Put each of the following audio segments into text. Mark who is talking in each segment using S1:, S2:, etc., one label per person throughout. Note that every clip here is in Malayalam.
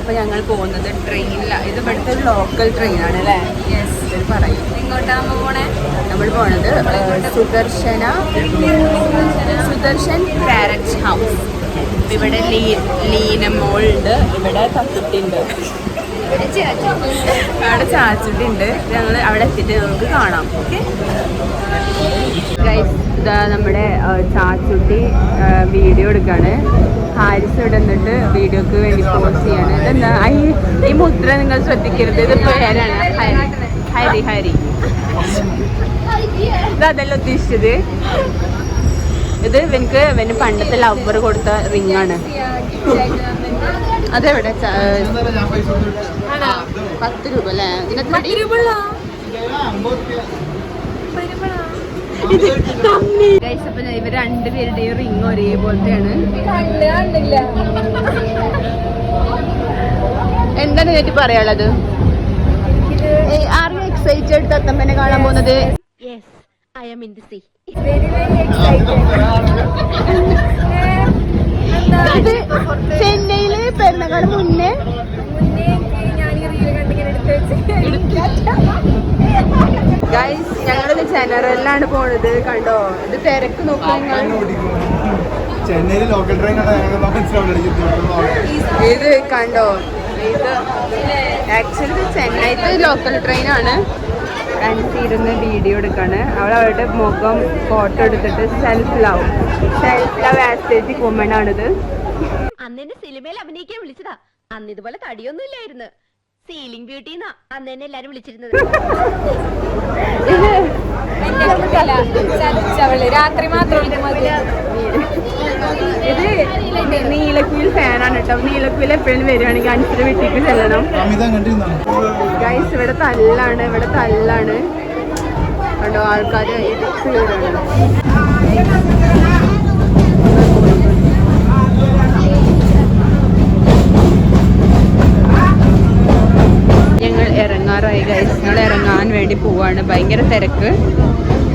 S1: അപ്പൊ ഞങ്ങൾ പോകുന്നത് ട്രെയിനിലാണ് ഇത് ഇവിടുത്തെ ഒരു ലോക്കൽ ട്രെയിനാണ് അല്ലേ? യെസ് പറയും.
S2: എങ്ങോട്ടാകുമ്പോ പോണേ?
S1: നമ്മൾ പോണത് സുദർശന സുദർശൻ പാരറ്റ് ഹൗസ്. ഇവിടെ ലീ ലീനമോൾ ഉണ്ട് ഇവിടെ തത്തുട്ടുണ്ട് അവിടെ ചാച്ചുട്ടി ഉണ്ട് ഞങ്ങൾ അവിടെ എത്തിയിട്ട് നമുക്ക് കാണാം. ഓക്കെ? നമ്മുടെ ചാച്ചുട്ടി വീഡിയോ എടുക്കാണ്. ഹാരിസ് ഇവിടെ നിന്നിട്ട് വീഡിയോക്ക് വേണ്ടി പോസ്റ്റ് ചെയ്യാണ്. ഇതെന്താ? ഈ- മുദ്ര നിങ്ങൾ ശ്രദ്ധിക്കരുത്. ഇത് പേരാണ് ഹരി ഹരി ഹരി ഇതല്ല ഉദ്ദേശിച്ചത്. ഇത് എനിക്ക് പണ്ടത്തെ ലവർ കൊടുത്ത റിംഗ് ആണ്. അതെവിടെ? പത്ത് രൂപ അല്ലേ? ഇവർ രണ്ടുപേരുടെയും റിംഗ് ഒരേപോലത്തെയാണ്. എന്താണ് എനിക്ക് പറയാനുള്ളത്? ആർ യു എക്സൈറ്റഡ് തത്തമ്മനെ കാണാൻ പോകുന്നത്? I am in the sea ഇത് ചെന്നൈയിൽ പെരുന്നക്കാട് മുന്നേ. ഗൈസ് ഞങ്ങളിത് ജനറലിലാണ് പോണത് കണ്ടോ? ഇത് തിരക്ക് നോക്കാൻ
S3: ചെന്നൈയിൽ ലോക്കൽ ട്രെയിൻ
S1: ഇത് കണ്ടോ? ഇത് ആക്ച്വലി ഇത് ചെന്നൈത്തെ ലോക്കൽ ട്രെയിനാണ് ഇരുന്ന് വീഡിയോ എടുക്കാണ്. അവൾ അവളുടെ മുഖം ഫോട്ടോ എടുത്തിട്ട് self love self love aesthetic woman ആണിത്.
S4: അന്നെന്നെ സിനിമയിൽ അഭിനയിക്കാൻ വിളിച്ചതാ. അന്ന് ഇതുപോലെ തടിയൊന്നും ഇല്ലായിരുന്നു സീലിംഗ് ബ്യൂട്ടി എന്നാ അന്ന് എന്നെ എല്ലാരും വിളിച്ചിരുന്നത്
S2: രാത്രി മാത്രം
S1: ഇത് നീലക്കുയിൽ ഫാനാണ് കേട്ടോ. നീലക്കുയിൽ എപ്പോഴും വരികയാണെങ്കിൽ അനുസരിച്ച് വീട്ടിലേക്ക് ചെല്ലണം. ഗൈസ് ഇവിടെ തല്ലാണ്. ഇവിടെ തല്ലാണ്. കണ്ടോ? ആൾക്കാർ ഇടിച്ച് പോവാണ് ഭയങ്കര തിരക്ക്.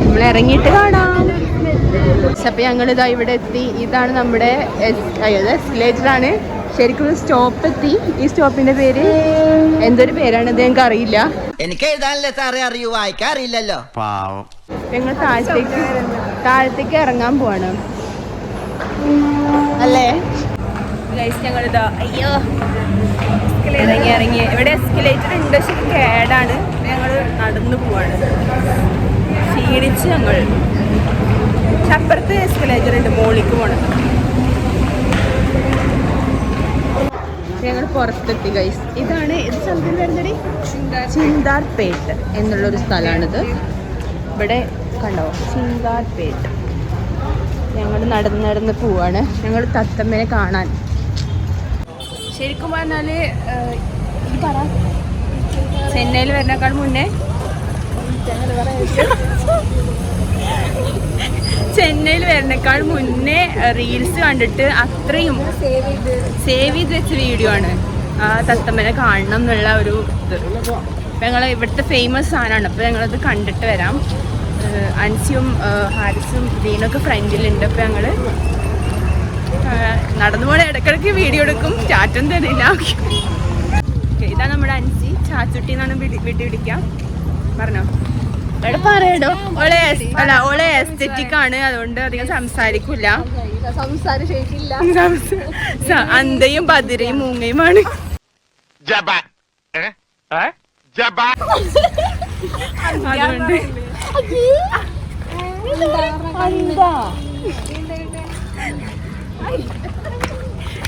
S1: നമ്മൾ ഇറങ്ങിയിട്ട് കാണാം. അപ്പൊ ഞങ്ങൾ ഇതാ ഇവിടെ എത്തി. ഇതാണ് നമ്മുടെ അതായത് ആണ്. ശരിക്കും സ്റ്റോപ്പ് എത്തി. ഈ സ്റ്റോപ്പിന്റെ പേര് എന്തൊരു പേരാണ് ഇത് ഞങ്ങൾക്ക് അറിയില്ല.
S5: എനിക്ക് എഴുതാനല്ലേ സാറേ അറിയൂ? വായിക്കാൻ അറിയില്ലല്ലോ.
S3: പാവം.
S1: ഞങ്ങൾ താഴത്തേക്ക് താഴത്തേക്ക് ഇറങ്ങാൻ പോവാണ്. അല്ലേ? ഞങ്ങൾ ഞങ്ങളിതാ അയ്യോ ഇറങ്ങി ഇറങ്ങി. ഇവിടെ എസ്കലേറ്റർ ഉണ്ട്. പക്ഷെ കേടാണ്. ഞങ്ങൾ നടന്നു പോവാണ്. ക്ഷീണിച്ച് ഞങ്ങൾ അപ്പുറത്ത് എസ്കലേറ്റർ ഉണ്ട് മോളിക്ക് പോണത് ഞങ്ങൾ പുറത്തെത്തി ഗൈസ് ഇതാണ് ഇത് സ്ഥലത്തിന് വരുന്നത് ചിന്താർപേട്ട് എന്നുള്ളൊരു സ്ഥലമാണിത്. ഇവിടെ കണ്ടോ? ചിന്താർപേട്ട്. ഞങ്ങൾ നടന്ന് നടന്ന് പോവാണ്. ഞങ്ങൾ തത്തമ്മനെ കാണാൻ. ശരിക്കും പറഞ്ഞാൽ ഏഹ്, ഈ പറ. ചെന്നൈയിൽ വരുന്നേക്കാൾ മുന്നേ ചെന്നൈയിൽ വരുന്നേക്കാൾ മുന്നേ റീൽസ് കണ്ടിട്ട് അത്രയും സേവ് ചെയ്ത് വെച്ച വീഡിയോ ആണ്. ആ തത്തമ്മനെ കാണണം എന്നുള്ള ഒരു ഇത്. ഞങ്ങൾ ഇവിടുത്തെ ഫേമസ് സാധനമാണ്. അപ്പോൾ ഞങ്ങളത് കണ്ടിട്ട് വരാം. അൻസിയും ഹാരിസും ദീനൊക്കെ ഫ്രണ്ടിലുണ്ട് അപ്പോൾ ഞങ്ങൾ നടന്നു പോലെ ഇടയ്ക്കിടയ്ക്ക് വീഡിയോ എടുക്കും. ചാറ്റും തരില്ല. ഇതാണ് നമ്മുടെ അൻസി. ചാച്ചുട്ടി എന്നാണ് വിട്ടി വിളിക്കാം പറഞ്ഞോ. എവിടെ പറയടോ. ഓളെ അല്ല ഓളെ എസ്തെറ്റിക് ആണ്. അതുകൊണ്ട് അധികം സംസാരിക്കില്ല
S2: സംസാര ശേഷിയില്ല
S1: അന്തയും ബദിരയും മൂങ്ങയുമാണ് അതുകൊണ്ട് വേർഡ്സ്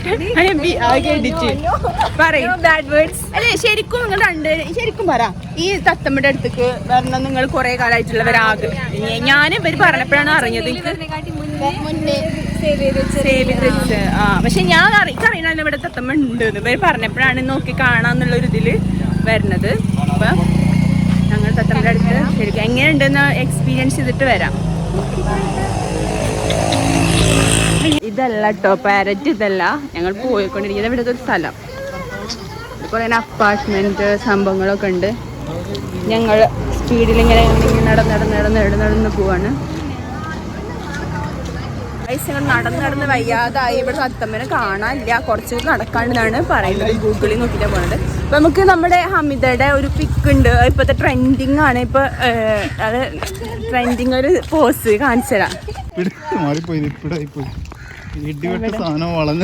S1: അല്ലേ ശരിക്കും നിങ്ങൾ രണ്ട് ശരിക്കും പറ. ഈ തത്തമ്മയുടെ അടുത്തേക്ക് വരണം നിങ്ങൾ കുറെ കാലമായിട്ടുള്ളവരാകെ ഞാൻ ഇവർ പറഞ്ഞപ്പോഴാണ് അറിഞ്ഞത്. ആ പക്ഷെ ഞാൻ അറിയിക്കറിയണല്ലോ ഇവിടെ തത്തമ്മ ഉണ്ട് ഇവർ പറഞ്ഞപ്പോഴാണ് നോക്കി കാണാന്നുള്ള ഒരു ഇതിൽ വരുന്നത്. അപ്പൊ ഞങ്ങൾ തത്തമ്മയുടെ അടുത്ത് ശരിക്കും എങ്ങനെയുണ്ടെന്ന് എക്സ്പീരിയൻസ് ചെയ്തിട്ട് വരാം. ഇതല്ല കേട്ടോ പാരറ്റ് ഇതല്ല. ഞങ്ങൾ പോയിക്കൊണ്ടിരിക്കുന്നത് ഇവിടുത്തെ ഒരു സ്ഥലം. കുറേ അപ്പാർട്ട്മെന്റ് സംഭവങ്ങളൊക്കെ ഉണ്ട്. ഞങ്ങൾ സ്പീഡിൽ ഇങ്ങനെ നടന്ന് നടന്ന് നടന്ന് നടന്ന് നടന്ന് പോവാണ്. ഞങ്ങൾ നടന്ന് നടന്ന് വയ്യാതായി. ഇവിടെ സത്തമ്മനെ കാണാനില്ല. കുറച്ച് നടക്കാണ്ടെന്നാണ് പറയുന്നത്. ഗൂഗിളിൽ നോക്കിയിട്ടാണ് പോണത്. അപ്പൊ നമുക്ക് നമ്മുടെ ഹമിതയുടെ ഒരു പിക്ക് ഉണ്ട്. ഇപ്പോഴത്തെ ട്രെൻഡിങ് ആണ്. ഇപ്പൊ അത് ട്രെൻഡിങ് ഒരു പോസ് കാണിച്ചു തരാം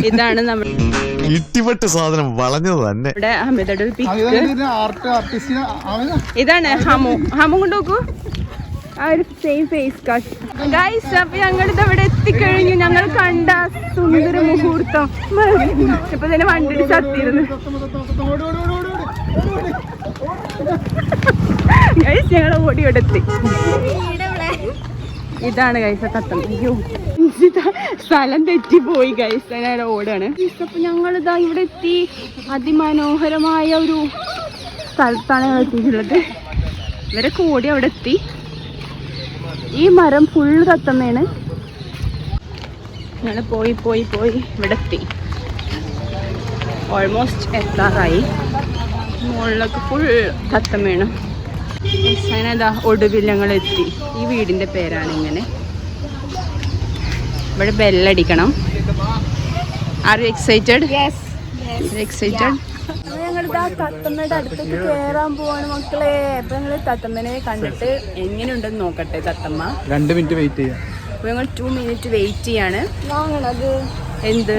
S1: ഇതാണ് നമ്മൾ
S6: ഇട്ടിപ്പെട്ട് സാധനം വളഞ്ഞത് തന്നെ.
S1: ഇവിടെ ഹമിതയുടെ ഒരു പിക്ക് ഇതാണ് ഹമു. ഹമു കൊണ്ട് നോക്കൂ. ആ ഒരു സെയിം ഫേസ് കാഷ് ഗൈസ് അപ്പൊ ഞങ്ങളിത് അവിടെ എത്തിക്കഴിഞ്ഞു. ഞങ്ങൾ കണ്ട സുന്ദര മുഹൂർത്തം. ഇപ്പൊ തന്നെ വണ്ടി ചത്തിരുന്നു ഗൈസ് ഞങ്ങൾ ഓടി ഇവിടെ എത്തി. ഇതാണ് ഗൈസ് കത്തം അയ്യോ. സ്ഥലം തെറ്റിപ്പോയി ഗൈസ് ഞാൻ ഓടാണ് അപ്പൊ ഇതാ ഇവിടെ എത്തി. അതിമനോഹരമായ ഒരു സ്ഥലത്താണ് ഞങ്ങൾ എത്തിയിട്ടുള്ളത്. ഇവരെ കൂടി അവിടെ എത്തി. ഈ മരം ഫുള്ള് തത്തമ്മയാണ്. ഞങ്ങൾ പോയി പോയി പോയി ഇവിടെ എത്തി. ഓൾമോസ്റ്റ് എത്താറായി. മുകളിലൊക്കെ ഫുൾ തത്തമ്മയാണ്. അങ്ങനെ ഒടുവിൽ ഞങ്ങൾ എത്തി ഈ വീടിന്റെ പേരാണ് ഇങ്ങനെ. ഇവിടെ ബെല്ലടിക്കണം. ആർ യു എക്സൈറ്റഡ് എക്സൈറ്റഡ് തത്തമ്മയുടെ അടുത്തേക്ക് കേറാൻ പോവാണ് മക്കളെ. അപ്പൊ തത്തമ്മനെ കണ്ടിട്ട് എങ്ങനെയുണ്ടെന്ന് നോക്കട്ടെ തത്തമ്മ
S3: രണ്ട് മിനിറ്റ് വെയിറ്റ് ചെയ്യാം.
S1: അപ്പൊ ഞങ്ങൾ ടു മിനിറ്റ് വെയിറ്റ് ചെയ്യാണ്. എന്ത്?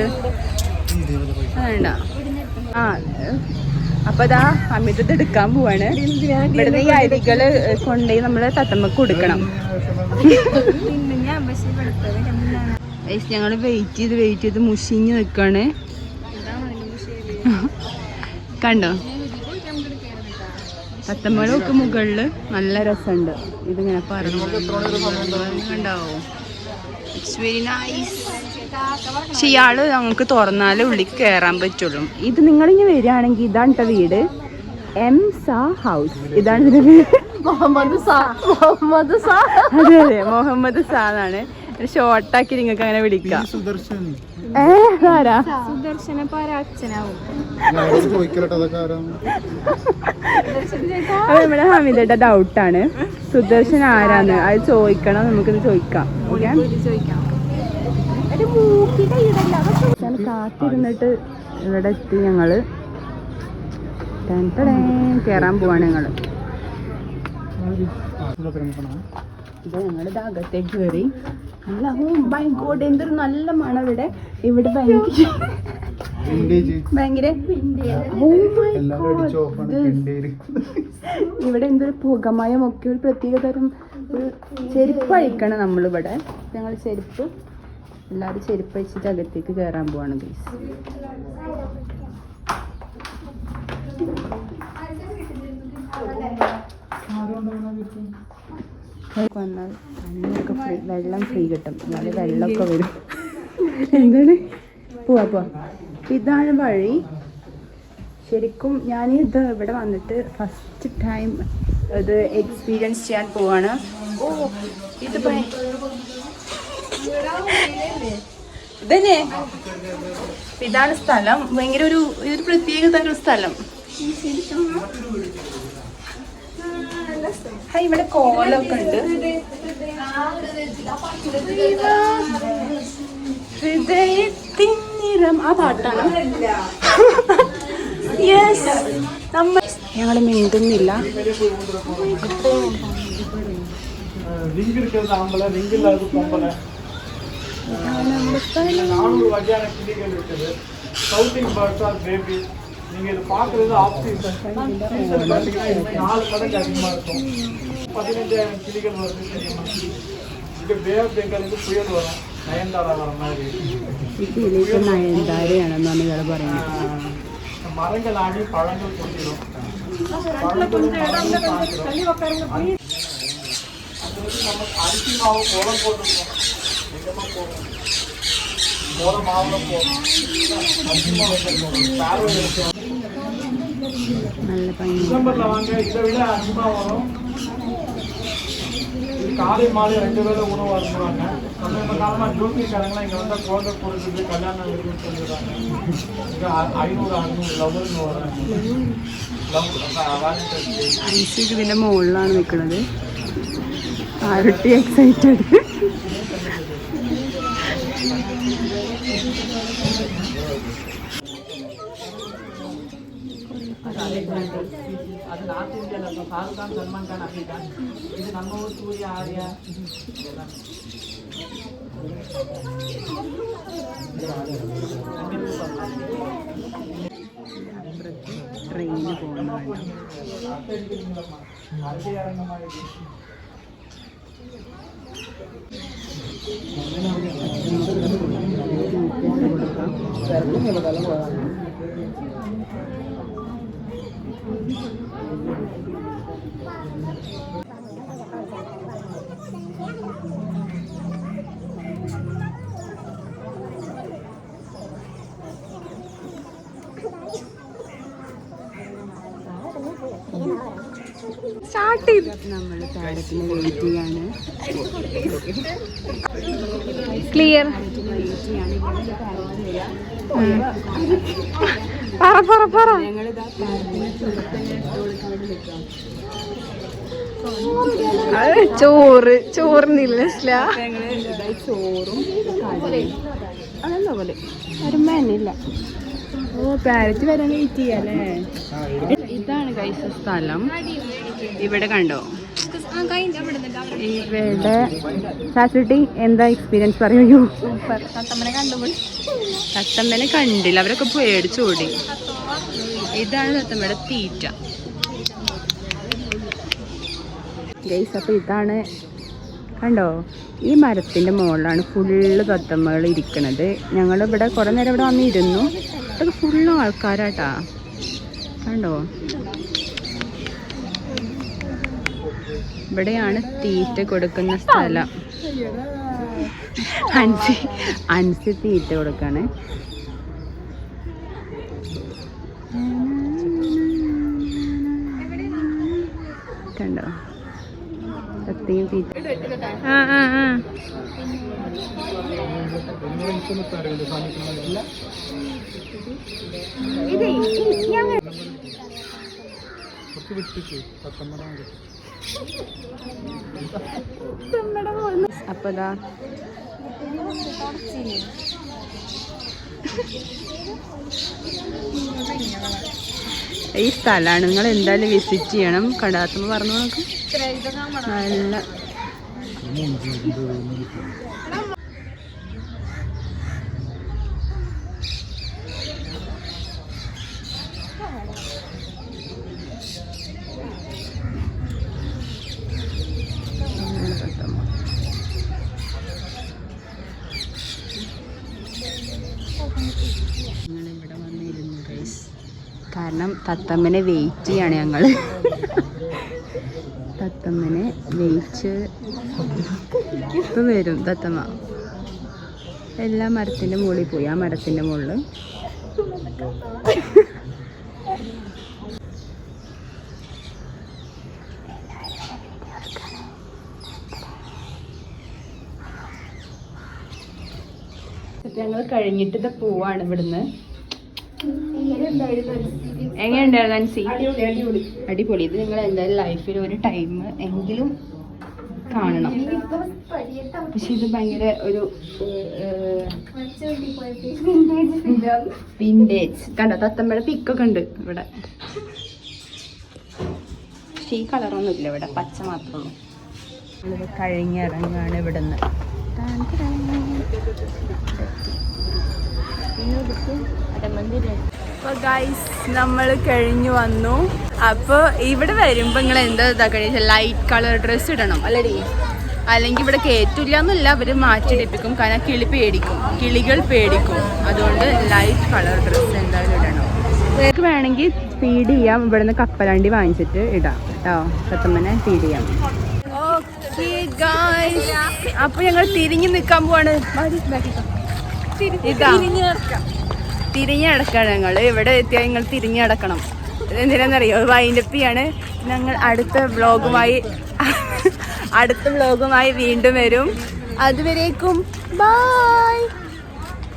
S1: വേണ്ട. ആ അപ്പൊ അതാ അമിതത് എടുക്കാൻ പോവാണ്. ഇവിടുന്ന് ഈ അരികൾ കൊണ്ടുപോയി നമ്മൾ തത്തമ്മക്ക് കൊടുക്കണം. ഞങ്ങൾ വെയിറ്റ് ചെയ്ത് വെയിറ്റ് ചെയ്ത് മുഷിഞ്ഞ് നിക്കാണ്. കണ്ടോ? തത്തമ്മളൊക്കെ മുകളിൽ നല്ല രസമുണ്ട്. ഇതിങ്ങനെ പറഞ്ഞു കണ്ടാവോ? ഇറ്റ്സ് വെരി നൈസ് പക്ഷെ ഇയാൾ ഞങ്ങൾക്ക് തുറന്നാലേ ഉള്ളിൽ കയറാൻ പറ്റുള്ളൂ. ഇത് നിങ്ങളിങ്ങനെ വരികയാണെങ്കിൽ ഇതാണ് കേട്ടോ വീട്. എം സാ ഹൗസ്. ഇതാണ്
S2: മുഹമ്മദ് സാ മുഹമ്മദ് സാ.
S1: അതെ അതെ മുഹമ്മദ് സാ എന്നാണ്. ഷോർട്ടാക്കി നിങ്ങൾക്ക് അങ്ങനെ വിളിക്കാം. നമ്മുടെ ഹമീദയുടെ ഡൗട്ടാണ് സുദർശൻ ആരാന്ന്? അത് ചോദിക്കണം നമുക്കിത് ചോദിക്കാം. ചോദിക്കാം. കാത്തിരുന്നിട്ട് ഇവിടെ എത്തി ഞങ്ങൾ. കേറാൻ പോവാണ് ഞങ്ങൾ. ഇത് ഞങ്ങളുടെ അകത്തേക്ക് കയറി നല്ല ഗോഡ് എന്തൊരു നല്ല മണം ഇവിടെ. ഇവിടെ ഭയങ്കര ഭയങ്കര ഇവിടെ എന്തൊരു പുകമയം ഒക്കെ ഒരു പ്രത്യേക തരം ഒരു ചെരുപ്പ് അഴിക്കണം നമ്മളിവിടെ. ഞങ്ങൾ ചെരുപ്പ് എല്ലാവരും ചെരുപ്പ് വെച്ചിട്ട് അകത്തേക്ക് കയറാൻ പോവാണ് പ്ലീസ് വന്നാൽ തണ്ണിയൊക്കെ ഫ്രീ വെള്ളം ഫ്രീ കിട്ടും. നല്ല വെള്ളമൊക്കെ വരും. എന്താണ്? പോവാ പോവാ. ഇതാണ് വഴി. ശരിക്കും ഞാൻ ഇത് ഇവിടെ വന്നിട്ട് ഫസ്റ്റ് ടൈം ഇത് എക്സ്പീരിയൻസ് ചെയ്യാൻ പോവാണ്. ഓ ഇത് ഇതന്നെ. ഇതാണ് സ്ഥലം. ഭയങ്കര ഒരു ഒരു പ്രത്യേക തരം സ്ഥലം. ഇവിടെ കോലൊക്കെ ഉണ്ട്. ഹൃദയത്തിനിറം ആ പാട്ടാണ്. യെസ് നമ്മൾ ഞങ്ങൾ മിണ്ടുന്നില്ല.
S3: ലിങ്ക് എടുക്കുന്നത് ആമ്പല ലിങ്ക് ഇല്ലാതെ நானூறு வகையான கிளிகள் இருக்குது. சவுத்திங் பேர்ட்ஸ் ஆர் பேபி நீங்கள் இது பார்க்குறது ஆஃப் சீசன் நாலு மடங்கு அதிகமாக இருக்கும். பதினஞ்சாயிரம் கிளிகள் வருது தெரியுமா? இது பே ஆஃப் பெங்காலுக்கு புயல் வரும். நயன்தாரா வர மாதிரி. மரங்கள் ஆடி பழங்கள் கொட்டிடும் பழங்களும் அரிசி மாவு குளம் போட்டுருக்கோம். எங்கேயுமா போகும் கோலம் மாவுல போகும் அரிசி மாவு போகும் பேரோ இருக்கும்
S1: നല്ല ഭംഗി
S3: டிசம்பர்ல வாங்க இதை விட அதிகமா வரும் இது காலை மாலை ரெண்டு வேளை உணவு அருந்துவாங்க சமீப காலமா ஜோசியக்காரங்களாம் இங்க வந்தா குழந்தை கொடுக்குது கல்யாணம் இருக்குன்னு சொல்லிடுறாங்க இங்க ஐநூறு அறுநூறு லவர்னு வராங்க
S1: ഐസിക്ക് ഇതിന്റെ മുകളിലാണ് നിൽക്കുന്നത് ആരട്ടി എക്സൈറ്റഡ്
S3: ಅದು ನಾರ್ತ್ ಇಂಡಿಯನ್ ಅಲ್ಲ ಶಾರುಖ್ ಖಾನ್ ಸಲ್ಮಾನ್ ಖಾನ್ ಅಮೀರ್ ಖಾನ್ ಇದು ನಮ್ಮ ಊರು ಸೂರ್ಯ ಆರ್ಯ ಇದೆಲ್ಲ.
S1: ട്രെയിന് പോകുന്നതാണ്
S3: ಭಾರತೀಯ ರಂಗಮಾಯಿ
S1: സ്റ്റാർട്ട് ചെയ്ത് നമ്മൾ വെയിറ്റ് ചെയ്യാണ്
S2: ക്ലിയർ
S1: പറ പറ പറ.
S2: ചോറ് ചോറിനില്ല
S1: ചോറും അതല്ല പോലെ? ഓ പാരറ്റ് വരാൻ വെയിറ്റ് ചെയ്യാല്ലേ? ഇതാണ് കൈസ സ്ഥലം. ഇവിടെ കണ്ടോ? ഇവിടെ ഫാസിലിറ്റി എന്താ എക്സ്പീരിയൻസ് പറയുമോ തത്തമ്മനെ കണ്ടില്ല അവരൊക്കെ പേടിച്ചോടി ഇതാണ് തത്തമ്മയുടെ തീറ്റ. ഗൈസ് അപ്പോൾ ഇതാണ് കണ്ടോ? ഈ മരത്തിന്റെ മുകളിലാണ് ഫുള്ള് തത്തമ്മകൾ ഇരിക്കണത്. ഞങ്ങൾ ഇവിടെ കുറേ നേരം ഇവിടെ വന്നിരുന്നു. ഇതൊക്കെ ഫുള്ള് ആൾക്കാരാട്ടാ. കണ്ടോ? ഇവിടെയാണ് തീറ്റ കൊടുക്കുന്ന സ്ഥലം. അൻസി അൻസി തീറ്റ കൊടുക്കാണ്. കണ്ടോ? സത്യം തീറ്റ.
S2: ആ ആ ആ.
S1: അപ്പൊ ഈ സ്ഥലമാണ്. നിങ്ങൾ എന്തായാലും വിസിറ്റ് ചെയ്യണം. കടാത്തുമ്പോ പറഞ്ഞു നോക്ക്. നല്ല തത്തമ്മ. ഞങ്ങളിവിടെ വന്നിരുന്നു ഗൈസ് കാരണം തത്തമ്മനെ വെയിറ്റ് ചെയ്യാണ് ഞങ്ങൾ തത്തമ്മനെ വെയിച്ച് ഇപ്പം വരും തത്തമ്മ. എല്ലാ മരത്തിന്റെ മുകളിൽ പോയി ആ മരത്തിന്റെ മുകളിൽ. ഞങ്ങൾ കഴിഞ്ഞിട്ട് ഇത് പോവാണ് ഇവിടുന്ന്. എങ്ങനെയുണ്ടായിരുന്നു അൻസി? അടിപൊളി ഇത് നിങ്ങൾ എന്തായാലും ലൈഫിൽ ഒരു ടൈം എങ്കിലും കാണണം. പക്ഷെ ഇത് ഭയങ്കര ഒരു വിന്റേജ് കണ്ടോ? തത്തമ്മയുടെ പിക്കൊക്കെ ഉണ്ട് ഇവിടെ. പക്ഷെ ഈ കളറൊന്നും ഇല്ല ഇവിടെ. പച്ച മാത്രമേ ഉള്ളൂ. നമ്മളിത് കഴിഞ്ഞിറങ്ങാണ് ഇവിടെ നിന്ന് ടാൻ. അപ്പോൾ ഗൈസ് നമ്മൾ കഴിഞ്ഞു വന്നു. അപ്പോൾ ഇവിടെ വരുമ്പോൾ നിങ്ങൾ എന്താ ഇതാക്കണ ലൈറ്റ് കളർ ഡ്രസ് ഇടണം അല്ലടി. അല്ലെങ്കിൽ ഇവിടെ കയറ്റില്ല എന്നല്ല അവർ മാറ്റിടിപ്പിക്കും. കാരണം കിളി പേടിക്കും. കിളികൾ പേടിക്കും. അതുകൊണ്ട് ലൈറ്റ് കളർ ഡ്രസ്സ് എന്തായാലും ഇടണം. നിങ്ങൾക്ക് വേണമെങ്കിൽ ഫീഡ് ചെയ്യാം. ഇവിടെ നിന്ന് കപ്പലാണ്ടി വാങ്ങിച്ചിട്ട് ഇടാം. കേട്ടോ. സത്തമ്മനെ ഫീഡ് ചെയ്യാം. അപ്പൊ ഞങ്ങൾ തിരിഞ്ഞു നിൽക്കാൻ പോവാണ്. ഇതാ തിരിഞ്ഞടക്കണം ഞങ്ങൾ ഇവിടെ എത്തിയാൽ നിങ്ങൾ തിരിഞ്ഞടക്കണം എന്തിനാണെന്നറിയോ വൈൻഡപ്പിയാണ് ഞങ്ങൾ അടുത്ത വ്ളോഗുമായി അടുത്ത വ്ളോഗുമായി വീണ്ടും വരും. അതുവരേക്കും ബായ്